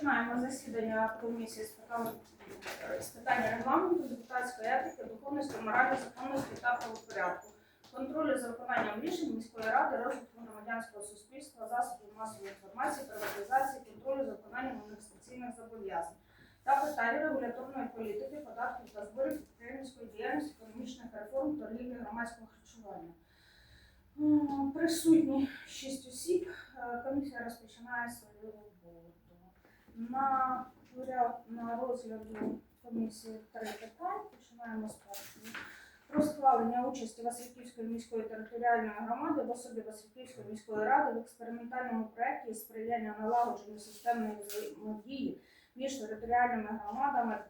Починаємо засідання комісії з питань, регламенту, депутатської етики, духовності, моралі, законності та правопорядку, контролю за виконанням рішень міської ради, розвитку громадянського суспільства, засобів масової інформації, приватизації, контролю за виконанням інвестиційних зобов'язань та питань регуляторної політики, податків та зборів підприємницької діяльності, економічних реформ, торгівлі, громадського харчування. Присутні шість осіб. Е, Комісія розпочинає свою. На на розгляду комісії три питань. Починаємо з першого. Про схвалення участі Васильківської міської територіальної громади в особі Васильківської міської ради в експериментальному проєкті сприяння налагодженню системної взаємодії між територіальними громадами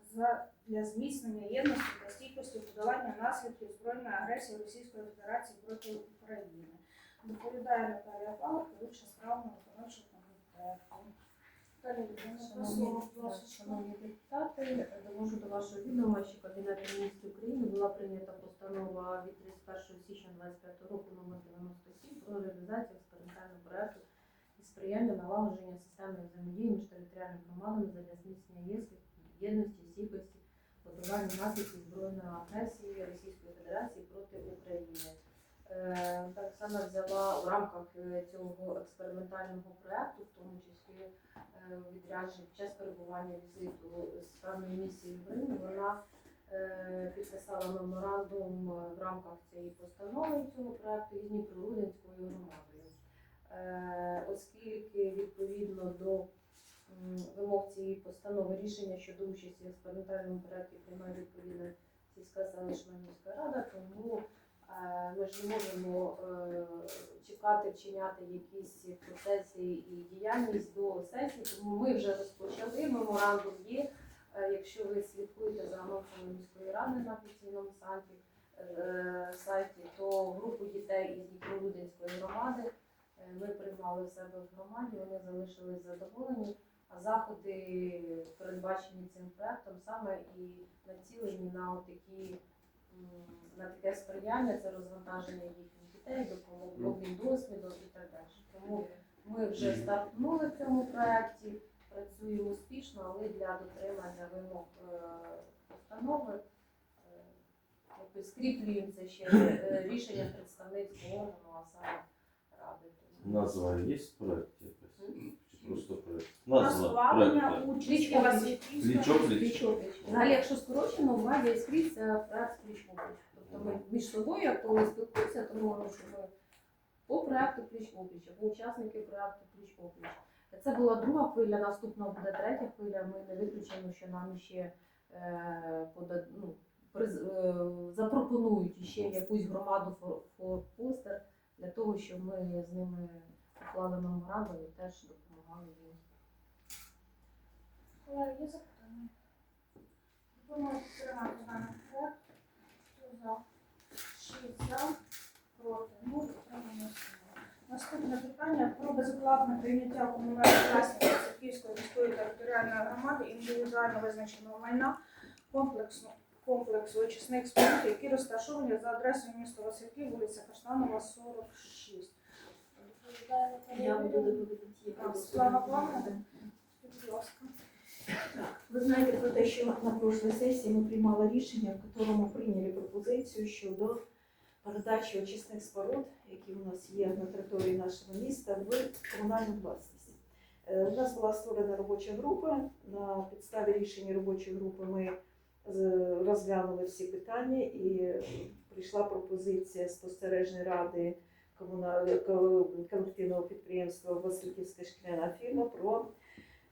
для зміцнення єдності та стійкості подолання наслідків збройної агресії Російської Федерації проти України. Доповідає Наталія Павлова, керуюча справами виконавчого комітету. Шановні депутати, довожу до вашого відома, що Кабінетом міністрів України була прийнята постанова від 31 січня 2025 року номер 97 про реалізацію експериментального проекту і сприяння налагодження системної взаємодії між територіальними громадами задля зміцнення єс- єдності, стійкості, подолання наслідків збройної агресії Російської Федерації проти України. Е, Так само взяла в рамках е, цього експериментального проекту, в тому числі е, відряджень під час перебування візиту з певної місії в Римі, вона підписала меморандум в рамках цієї постанови цього проекту із Дніпрорудинською громадою. Оскільки відповідно до вимог цієї постанови рішення щодо участі в експериментальному проекті приймає відповідна сільська селищна міська рада, тому ми ж не можемо е, чекати вчиняти якісь процеси і діяльність до сесії, тому ми вже розпочали. Меморандум є. Е, Якщо ви слідкуєте за анонсами міської ради на офіційному сайті, е, сайті, то групу дітей із Дніпровудинської громади е, ми приймали в себе в громаді, вони залишились задоволені. А заходи, передбачені цим проектом, саме і націлені на такі на таке сприяння, це розвантаження їхніх дітей, допомогу обмін досвідом і так далі. Тому ми вже стартнули в цьому проєкті, працюємо успішно, але для дотримання вимог е, постанови е, скріплюємо це ще е, рішення представницького органу, а саме ради. Назва є в проєкті якась? Просто проєкт? Про Назва участі Пліч-опліч. Взагалі, якщо скорочено, в базі скрізь це проект пліч-опліч. Тобто ми між собою, як коли спілкуємося, то говоримо, що ми по проекту пліч-опліч, або учасники проекту пліч-опліч. Це була друга хвиля, наступна буде третя хвиля. Ми не виключимо, що нам ще е, пода- ну, приз- е, запропонують ще якусь громаду фор- форпостер для того, щоб ми з ними уклали меморандум і теж допомагали їм. Колеги, є запитання? Пропоную підтримати даний проект. Хто за? Шість за, проти, нуль, утрималися. Наступне питання про безоплатне прийняття комунальної власності Київської міської територіальної громади індивідуально визначеного майна комплексу комплексу очисних споруд, які розташовані за адресою міста Васильків, вулиця Каштанова, 46. Я буду доповідати. Слава Павловна, будь ласка. Ви знаєте про те, що на прошлій сесії ми приймали рішення, в якому прийняли пропозицію щодо передачі очисних споруд, які у нас є на території нашого міста, в комунальну власність. Е, У нас була створена робоча група. На підставі рішення робочої групи ми розглянули всі питання і прийшла пропозиція спостережної ради колективного підприємства Васильківська шкляна фірма про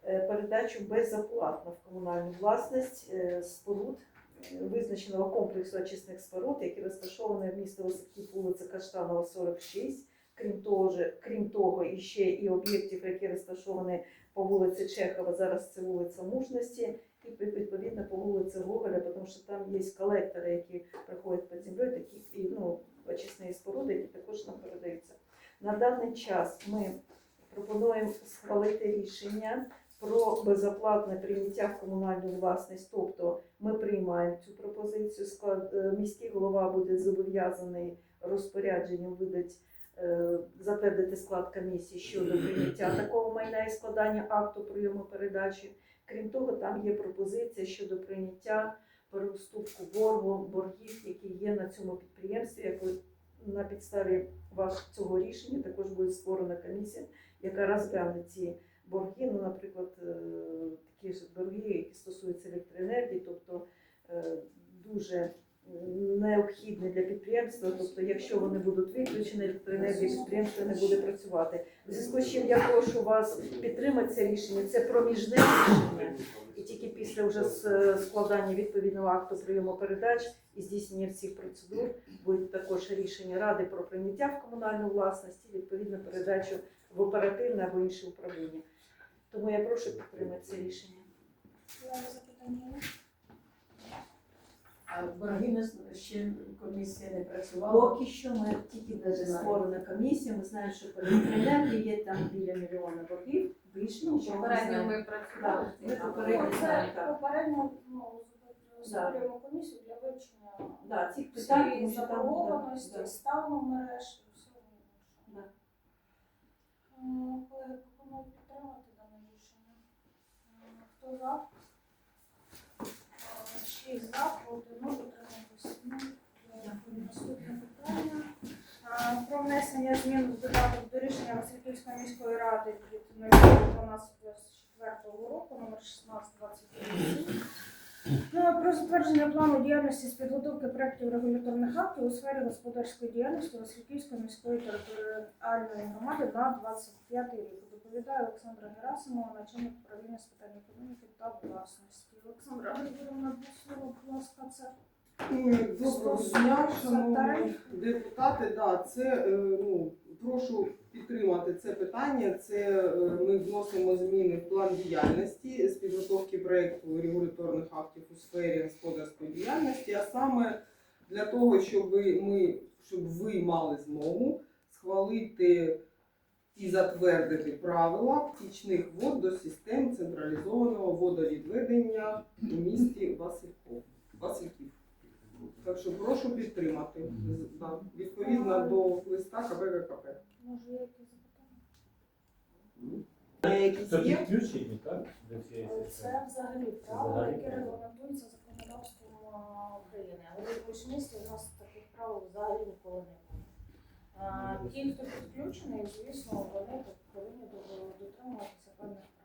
е, передачу безоплатно в комунальну власність е, споруд е, визначеного комплексу очисних споруд, які розташовані в місті Високів, вулиця Каштанова, 46. Крім того, крім того, і ще і об'єктів, які розташовані по вулиці Чехова, зараз це вулиця Мужності, і відповідно по вулиці Гоголя, тому що там є колектори, які проходять під землею, такі ну, очисні споруди, які також нам передаються. На даний час ми пропонуємо схвалити рішення про безоплатне прийняття в комунальну власність. Тобто ми приймаємо цю пропозицію. Е, міський голова буде зобов'язаний розпорядженням видати е, затвердити склад комісії щодо прийняття такого майна і складання акту прийому передачі. Крім того, там є пропозиція щодо прийняття переуступку боргу боргів, які є на цьому підприємстві. Як на підставі вашого цього рішення також буде створена комісія, яка розгляне ці борги. Ну, наприклад, е, такі ж борги, які стосуються електроенергії, тобто е, дуже необхідні для підприємства. Тобто, якщо вони будуть виключені, електроенергія підприємство не буде працювати. В зв'язку з чим я прошу вас підтримати це рішення. Це проміжне рішення. І тільки після вже складання відповідного акту прийому передач і здійснення всіх процедур буде також рішення ради про прийняття в комунальну власність і відповідно передачу в оперативне або інше управління. Тому я прошу підтримати це рішення. А борги не ще комісія не працювала. Поки що ми тільки даже створена комісія. Ми знаємо, що по є там біля мільйона боргів. Більше нічого Попередньо ми працювали. Ми попередньо. Попередньо ну, створюємо комісію для вивчення Да, цих питань, заборгованості, стану мереж і всього іншого. Колеги, пропоную підтримати дане рішення. М, Хто за? Е, Шість за, проти нуль, утрималися. Ну, Дякую. Наступне питання. Е, Про внесення змін в додаток до рішення Васильківської міської ради від 12.24 року номер 1627 Ну, Про затвердження плану діяльності з підготовки проєктів регуляторних актів у сфері господарської діяльності Васильківської міської територіальної громади на 25 рік. Доповідає Олександра Герасимова, начальник управління з питань економіки та власності. Олександра Григорівна, два слова, будь ласка, це Доброго дня, шановні депутати. Да, це е, ну прошу підтримати це питання. Це е, ми вносимо зміни в план діяльності з підготовки проєкту регуляторних актів у сфері господарської діяльності, а саме для того, щоб ми щоб ви мали змогу схвалити і затвердити правила втічних вод до систем централізованого водовідведення у місті Васильков. Що прошу підтримати да, відповідно до листа КВКП. може є якісь запитання? Якісь Це є? підключені, так? До цієї системи? Це взагалі які правила. регламентуються законодавством а, України. Але в якомусь місті у нас таких правил взагалі ніколи не було. А, Ті, хто підключений, звісно, вони повинні до- дотримуватися певних правил.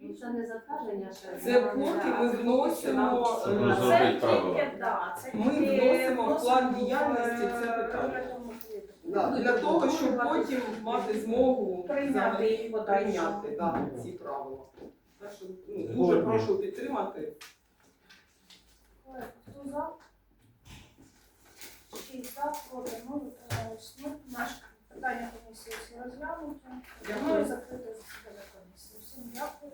Ну, Це не затвердження ще. Це поки ми вносимо. Е, Це правила. тільки, да, це Ми тільки вносимо в план вносимо діяльності е, це питання. політику. Да, для того, щоб потім мати змогу Прийняти взагалі їх подальше. прийняти да, ці правила. Так що ну, дуже прошу підтримати. Хто за? Шість за, проти, нуль, утримались. Ну, наше питання комісії всі розглянуті. Дякую. Закрити засідання комісії. Всім дякую.